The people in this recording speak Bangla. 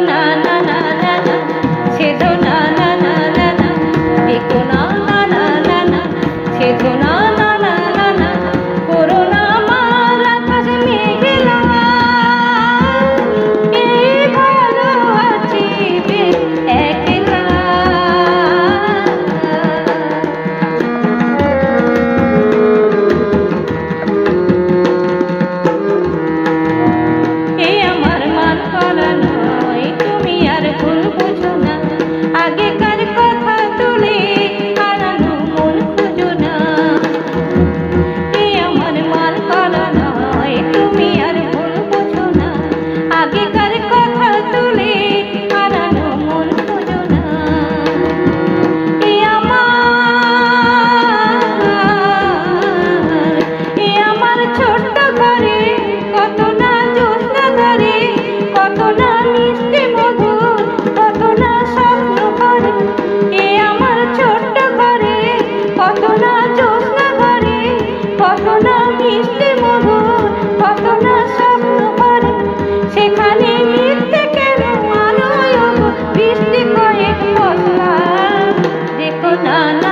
না না না না সে তো সেখানে মিথ্যে কেন আলোয় বৃষ্টি কয়েক দেখো না